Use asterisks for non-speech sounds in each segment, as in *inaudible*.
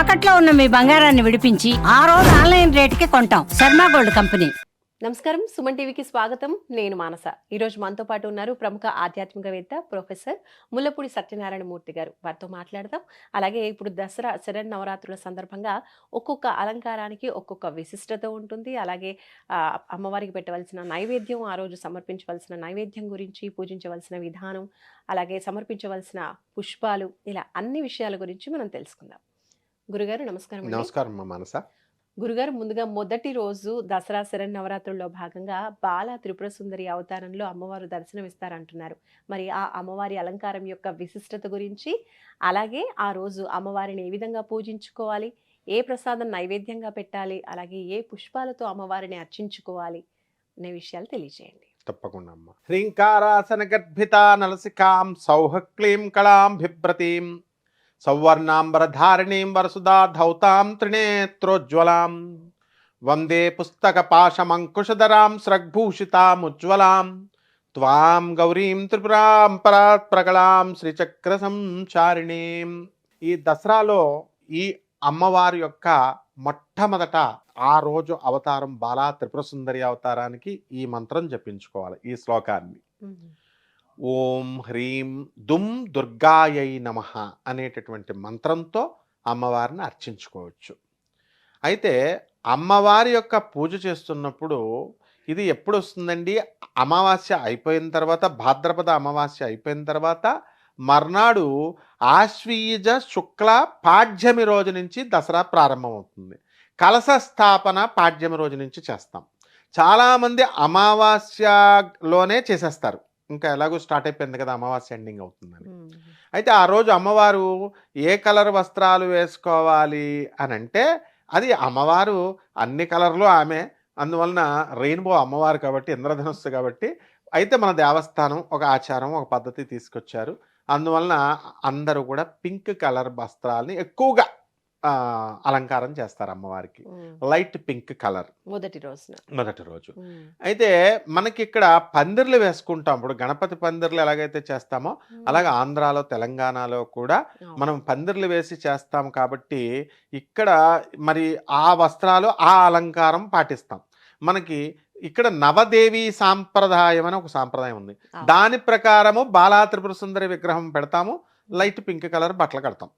తాకట్లో ఉన్న మీ బంగారాన్ని విడిపించి ఆ రోజు ఆన్లైన్ రేటుకి కొంటాం. Sharma gold company. నమస్కారం. సుమన్ టీవీకి స్వాగతం. నేను మానస. ఈరోజు మనతో పాటు ఉన్నారు ప్రముఖ ఆధ్యాత్మికవేత్త ప్రొఫెసర్ ముల్లపూడి సత్యనారాయణ మూర్తి గారు. వారితో మాట్లాడదాం. అలాగే ఇప్పుడు దసరా శరణ్ నవరాత్రుల సందర్భంగా ఒక్కొక్క అలంకారానికి ఒక్కొక్క విశిష్టత ఉంటుంది. అలాగే అమ్మవారికి పెట్టవలసిన నైవేద్యం ఆ రోజు సమర్పించవలసిన నైవేద్యం గురించి పూజించవలసిన విధానం అలాగే సమర్పించవలసిన పుష్పాలు ఇలా అన్ని విషయాల గురించి మనం తెలుసుకుందాం. గురుగారు నమస్కారం. నమస్కారం మానస? గురుగారు ముందుగా మొదటి రోజు దసరా శరణ్ నవరాత్రుల్లో భాగంగా బాల త్రిపుర సుందరి అవతారంలో అమ్మవారు దర్శనమిస్తారంటున్నారు. మరి ఆ అమ్మవారి అలంకారం యొక్క విశిష్టత గురించి అలాగే ఆ రోజు అమ్మవారిని ఏ విధంగా పూజించుకోవాలి ఏ ప్రసాదం నైవేద్యంగా పెట్టాలి అలాగే ఏ పుష్పాలతో అమ్మవారిని అర్చించుకోవాలి అనే విషయాలు తెలియజేయండి తప్పకుండా అమ్మ. హ్రీంకారాసన గర్భిత నలసికాం సౌహ క్లీం కళాం బిభ్రతీం సౌవర్ణాంబరధారిణీం వరసుదా ధౌతాం త్రినేత్రోజ్వలాం. వందే పుస్తక పాశమంకుశధరాం స్రగ్భూషితాముజ్వలాం. త్వాం గౌరీం త్రిపురాం పరాత్ ప్రగళాం శ్రీచక్ర సంచారిణీం ఈ దసరాలో ఈ అమ్మవారి యొక్క మొట్టమొదట ఆ రోజు అవతారం బాలా త్రిపుర సుందరి అవతారానికి ఈ మంత్రం జపించుకోవాలి ఈ శ్లోకాన్ని. ఓం హ్రీం దుమ్ దుర్గాయై నమ అనేటటువంటి మంత్రంతో అమ్మవారిని అర్చించుకోవచ్చు. అయితే అమ్మవారి యొక్క పూజ చేస్తున్నప్పుడు ఇది ఎప్పుడు వస్తుందండి అమావాస్య అయిపోయిన తర్వాత భాద్రపద అమావాస్య అయిపోయిన తర్వాత మర్నాడు ఆశ్వీజ శుక్ల పాడ్యమి రోజు నుంచి దసరా ప్రారంభమవుతుంది. కలశ స్థాపన పాడ్యమి రోజు నుంచి చేస్తాం. చాలామంది అమావాస్యలోనే చేసేస్తారు. ఇంకా ఎలాగో స్టార్ట్ అయిపోయింది కదా అమావాస్య ఎండింగ్ అవుతుందని. అయితే ఆ రోజు అమ్మవారు ఏ కలర్ వస్త్రాలు వేసుకోవాలి అని అంటే అది అమ్మవారు అన్ని కలర్లు ఆమె అందువలన రెయిన్బో అమ్మవారు కాబట్టి ఇంద్రధనుస్సు కాబట్టి అయితే మన దేవస్థానం ఒక ఆచారం ఒక పద్ధతి తీసుకొచ్చారు. అందువలన అందరూ కూడా పింక్ కలర్ వస్త్రాలని ఎక్కువగా అలంకారం చేస్తారు అమ్మవారికి. Light pink colour. మొదటి రోజున. మొదటి రోజు. అయితే మనకి ఇక్కడ పందిర్లు వేసుకుంటాం. ఇప్పుడు గణపతి పందిర్లు ఎలాగైతే చేస్తామో అలాగే ఆంధ్రాలో తెలంగాణలో కూడా మనం పందిర్లు వేసి చేస్తాం కాబట్టి ఇక్కడ మరి ఆ వస్త్రాలు ఆ అలంకారం పాటిస్తాం. మనకి ఇక్కడ నవదేవి సాంప్రదాయం అని ఒక సాంప్రదాయం ఉంది. దాని ప్రకారము బాలా త్రిపుర సుందరి విగ్రహం పెడతాము. లైట్ పింక్ కలర్ బట్టలు కడతాం.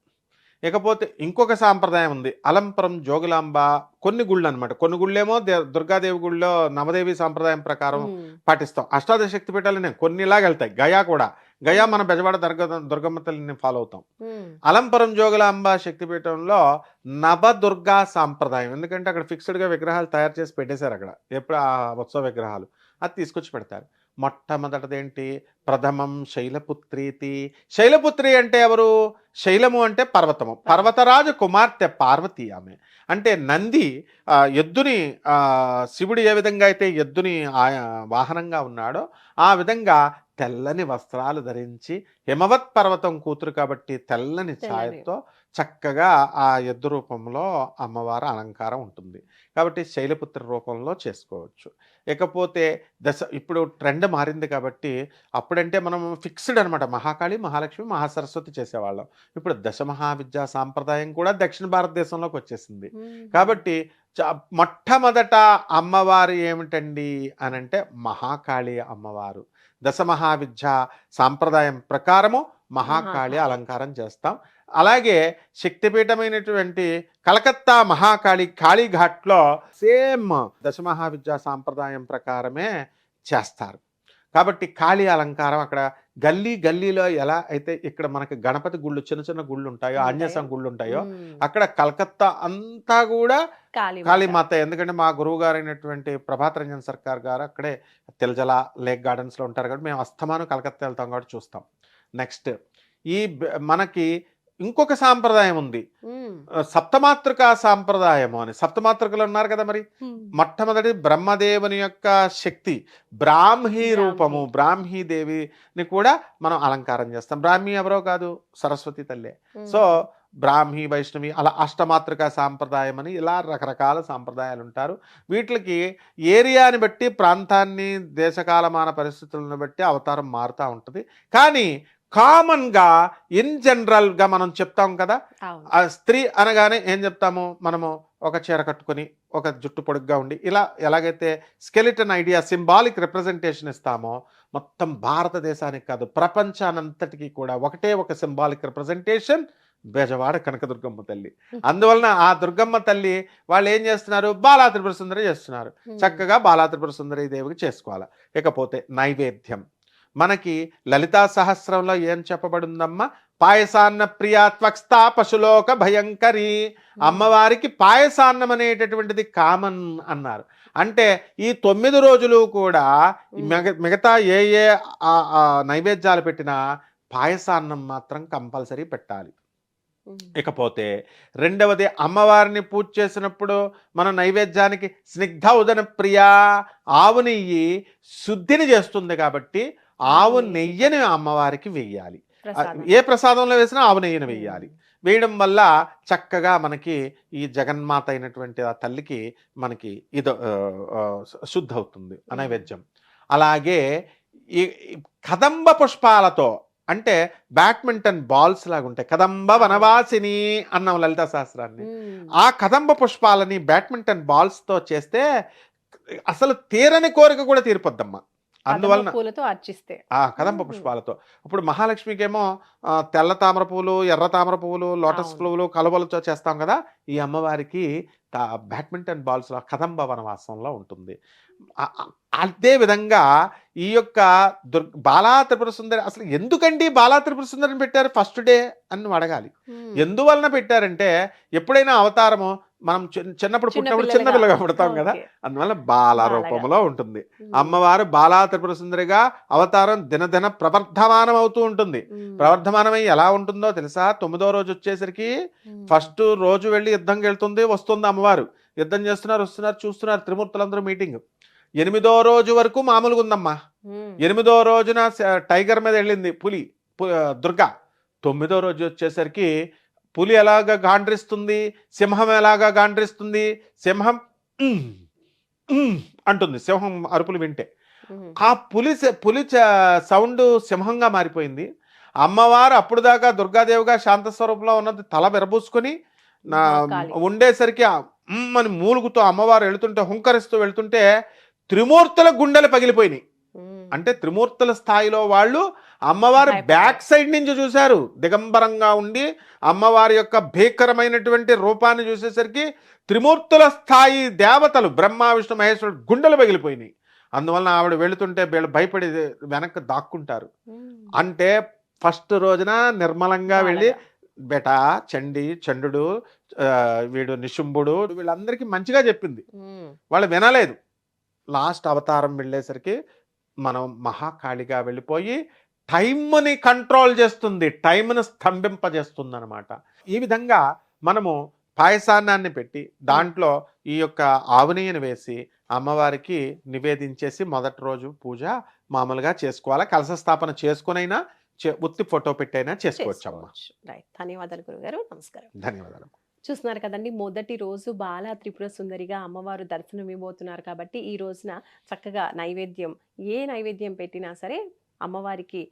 ఇకపోతే ఇంకొక సాంప్రదాయం ఉంది. అలంపురం జోగులాంబ కొన్ని గుళ్ళు అనమాట కొన్ని గుళ్ళేమో దుర్గాదేవి గుళ్ళో నవదేవి సాంప్రదాయం ప్రకారం పాటిస్తాం. అష్టాదశ శక్తి పీఠాలు నేను కొన్ని ఇలాగ వెళ్తాయి. గయా కూడా. గయా మన బెజవాడ దుర్గ దుర్గమ్మ తల్లిని ఫాలో అవుతాం. అలంపురం జోగులాంబ శక్తిపీఠంలో నవదుర్గా సాంప్రదాయం. ఎందుకంటే అక్కడ ఫిక్స్డ్గా విగ్రహాలు తయారు చేసి పెట్టేశారు అక్కడ. ఎప్పుడు ఆ ఉత్సవ విగ్రహాలు. అది తీసుకొచ్చి పెడతారు. మొట్టమొదటిది ఏంటి ప్రథమం శైలపుత్రీతి. శైలపుత్రి అంటే ఎవరు? శైలము అంటే పర్వతము. పర్వతరాజు కుమార్తె పార్వతి ఆమె. అంటే నంది ఎద్దుని శివుడు ఏ విధంగా అయితే ఎద్దుని వాహనంగా ఉన్నాడో ఆ విధంగా తెల్లని వస్త్రాలు ధరించి హిమవత్ పర్వతం కూతురు కాబట్టి తెల్లని. ఛాయతో చక్కగా ఆ ఎద్దు రూపంలో అమ్మవారి అలంకారం ఉంటుంది. కాబట్టి శైలపుత్ర రూపంలో చేసుకోవచ్చు. ఇకపోతే దశ ఇప్పుడు ట్రెండ్ మారింది కాబట్టి అప్పుడంటే మనం ఫిక్స్డ్ అనమాట మహాకాళి మహాలక్ష్మి మహాసరస్వతి చేసేవాళ్ళం. ఇప్పుడు దశ మహావిద్యా సాంప్రదాయం కూడా దక్షిణ భారతదేశంలోకి వచ్చేసింది. కాబట్టి చ- మొట్టమొదట అమ్మవారు ఏమిటండి అని అంటే మహాకాళి అమ్మవారు. దశ మహావిద్య సాంప్రదాయం ప్రకారము మహాకాళి. అలంకారం చేస్తాం అలాగే శక్తిపీఠమైనటువంటి కలకత్తా మహాకాళి కాళీఘాట్లో సేమ్ దశ మహావిద్యా సాంప్రదాయం ప్రకారమే చేస్తారు కాబట్టి కాళీ అలంకారం అక్కడ గల్లీ గల్లీలో ఎలా అయితే ఇక్కడ మనకి గణపతి గుళ్ళు చిన్న చిన్న గుళ్ళు ఉంటాయో. ఆంజనేయ గుళ్ళు ఉంటాయో అక్కడ కలకత్తా అంతా కూడా కాళీ కాళీమాత. ఎందుకంటే మా గురువు గారు అయినటువంటి ప్రభాత్ రంజన్ సర్కార్ గారు అక్కడే తెల్జల లేక్ గార్డెన్స్లో ఉంటారు కాబట్టి మేము అస్తమానం కలకత్తా వెళ్తాం కాబట్టి చూస్తాం. నెక్స్ట్ ఈ మనకి ఇంకొక సాంప్రదాయం ఉంది. సప్తమాతృకా సాంప్రదాయము అని. సప్తమాతృకలు ఉన్నారు కదా మరి? మొట్టమొదటి బ్రహ్మదేవుని యొక్క శక్తి బ్రాహ్మీ రూపము బ్రాహ్మీ దేవిని కూడా మనం అలంకారం చేస్తాం. బ్రాహ్మీ ఎవరో కాదు? సరస్వతి తల్లే. సో బ్రాహ్మీ వైష్ణవి అలా అష్టమాతృక సాంప్రదాయం అని ఇలా రకరకాల సాంప్రదాయాలు ఉంటారు. వీటికి ఏరియాని బట్టి ప్రాంతాన్ని దేశకాలమాన పరిస్థితులను బట్టి అవతారం మారుతూ ఉంటుంది. కానీ కామన్గా ఇన్ జనరల్గా మనం చెప్తాం కదా ఆ స్త్రీ అనగానే ఏం చెప్తాము? మనము ఒక చీర కట్టుకొని ఒక జుట్టు పొడుగ్గా ఉండి ఇలా ఎలాగైతే స్కెలిటన్ ఐడియా సింబాలిక్ రిప్రజెంటేషన్ ఇస్తామో మొత్తం భారతదేశానికి కాదు ప్రపంచానంతటికీ కూడా ఒకటే ఒక సింబాలిక్ రిప్రజెంటేషన్ బెజవాడ కనకదుర్గమ్మ తల్లి. *laughs* అందువలన ఆ దుర్గమ్మ తల్లి వాళ్ళు ఏం చేస్తున్నారు? బాలా త్రిపుర సుందరి చేస్తున్నారు. ఉమ్. చక్కగా బాలా త్రిపుర సుందరి దేవికి చేసుకోవాలి. ఇకపోతే నైవేద్యం. మనకి లలితా సహస్రంలో ఏం చెప్పబడిందమ్మా? పాయసాన్న ప్రియా త్వక్స్తా పశులోక భయంకరి అమ్మవారికి పాయసాన్నం అనేటటువంటిది కామన్ అన్నారు. అంటే ఈ తొమ్మిది రోజులు కూడా మిగతా ఏ ఏ నైవేద్యాలు పెట్టినా పాయసాన్నం మాత్రం కంపల్సరీ పెట్టాలి. ఇకపోతే రెండవది అమ్మవారిని పూజ చేసినప్పుడు మన నైవేద్యానికి స్నిగ్ధ ఉదన ప్రియ ఆవు నెయ్యి శుద్ధిని చేస్తుంది కాబట్టి ఆవు నెయ్యిని అమ్మవారికి వెయ్యాలి. ఏ ప్రసాదంలో వేసినా ఆవు నెయ్యిని వెయ్యాలి. వేయడం వల్ల చక్కగా మనకి ఈ జగన్మాత అయినటువంటి ఆ తల్లికి మనకి ఇది శుద్ధి అవుతుంది ఆ నైవేద్యం అలాగే ఈ కదంబ పుష్పాలతో అంటే బ్యాడ్మింటన్ బాల్స్ లాగా ఉంటాయి కదంబ వనవాసిని అన్నాం లలితా శాస్త్రాన్ని. ఆ కదంబ పుష్పాలని బ్యాడ్మింటన్ బాల్స్తో చేస్తే అసలు తీరని కోరిక కూడా తీరిపోద్దమ్మా. అందువలన పూలతో అర్చిస్తే ఆ కదంబ. పుష్పాలతో ఇప్పుడు మహాలక్ష్మికేమో తెల్ల తామర పువ్వులు ఎర్ర తామర పువ్వులు లోటస్. పువ్వులు కలువలతో చేస్తాం కదా ఈ అమ్మవారికి బ్యాడ్మింటన్ బాల్స్లో కదంబ వనవాసంలో ఉంటుంది అదే విధంగా ఈ యొక్క దుర్ బాలా త్రిపుర సుందరి అసలు ఎందుకండి బాలా త్రిపుర సుందరిని పెట్టారు ఫస్ట్ డే అని అడగాలి. ఎందువలన పెట్టారంటే ఎప్పుడైనా అవతారము మనం చిన్న- చిన్నప్పుడు చిన్న పుట్టినప్పుడు పిల్లలుగా. చిన్నపిల్లగా పుడతాం కదా. అందువల్ల బాల. రూపంలో ఉంటుంది. అమ్మవారు బాలా త్రిపుర సుందరిగా అవతారం దినదిన ప్రవర్ధమానం అవుతూ ఉంటుంది. ప్రవర్ధమానమై ఎలా ఉంటుందో తెలుసా తొమ్మిదో రోజు వచ్చేసరికి. ఫస్ట్ రోజు వెళ్ళి యుద్ధంకి వెళ్తుంది వస్తుంది అమ్మవారు యుద్ధం చేస్తున్నారు వస్తున్నారు చూస్తున్నారు త్రిమూర్తులందరూ మీటింగ్ ఎనిమిదో రోజు వరకు మామూలుగా ఉందమ్మా. ఎనిమిదో రోజున టైగర్ మీద వెళ్ళింది పులి దుర్గా తొమ్మిదో రోజు వచ్చేసరికి పులి ఎలాగ గాండ్రిస్తుంది సింహం ఎలాగా గాండ్రిస్తుంది సింహం అంటుంది సింహం అరుపులు వింటే. ఆ పులి పులి సౌండ్ సింహంగా మారిపోయింది అమ్మవారు అప్పుడు దాకా దుర్గాదేవిగా శాంత స్వరూపంలో ఉన్నది తల విరబూసుకొని నా. ఉండేసరికి అని మూలుగుతూ అమ్మవారు వెళుతుంటే హుంకరిస్తూ వెళ్తుంటే త్రిమూర్తుల గుండెలు పగిలిపోయినాయి. అంటే త్రిమూర్తుల స్థాయిలో వాళ్ళు అమ్మవారి. బ్యాక్ సైడ్ నుంచి చూశారు దిగంబరంగా ఉండి అమ్మవారి యొక్క భీకరమైనటువంటి రూపాన్ని చూసేసరికి త్రిమూర్తుల స్థాయి దేవతలు బ్రహ్మ విష్ణు మహేశ్వరుడు గుండెలు పగిలిపోయినాయి అందువలన ఆవిడ వెళుతుంటే వీళ్ళు భయపడి వెనక్కి దాక్కుంటారు. అంటే ఫస్ట్ రోజున నిర్మలంగా వెళ్ళి. బెట చండి చండు వీడు నిశుంభుడు వీళ్ళందరికీ మంచిగా చెప్పింది. వాళ్ళు వినలేదు లాస్ట్ అవతారం వెళ్ళేసరికి మనం మహాకాళిగా వెళ్ళిపోయి టైంని కంట్రోల్ చేస్తుంది టైంను స్తంభింపజేస్తుంది అనమాట ఈ విధంగా మనము పాయసాన్నాన్ని పెట్టి దాంట్లో ఈ యొక్క ఆవునీయను వేసి అమ్మవారికి నివేదించేసి మొదటి రోజు పూజ మామూలుగా చేసుకోవాలి? కలశ స్థాపన చేసుకునైనా చే- ఉత్తి ఫోటో పెట్టైనా చేసుకోవచ్చు. అమ్మ ధన్యవాదాలు గురుగారు. నమస్కారం. ధన్యవాదాలు. చూస్తున్నారు కదండి. మొదటి రోజు బాల త్రిపుర సుందరిగా అమ్మవారు దర్శనం ఇవ్వబోతున్నారు కాబట్టి ఈ రోజున చక్కగా నైవేద్యం ఏ నైవేద్యం పెట్టినా సరే అమ్మవారికి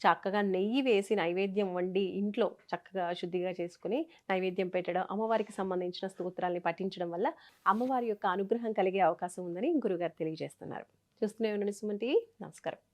చక్కగా నెయ్యి వేసి నైవేద్యం వండి ఇంట్లో చక్కగా శుద్ధిగా చేసుకుని నైవేద్యం పెట్టడం అమ్మవారికి సంబంధించిన స్తోత్రాల్ని పఠించడం వల్ల అమ్మవారి యొక్క అనుగ్రహం కలిగే అవకాశం ఉందని గురుగారు తెలియజేస్తున్నారు. చూస్తూనే ఉండండి సుమన్ నమస్కారం.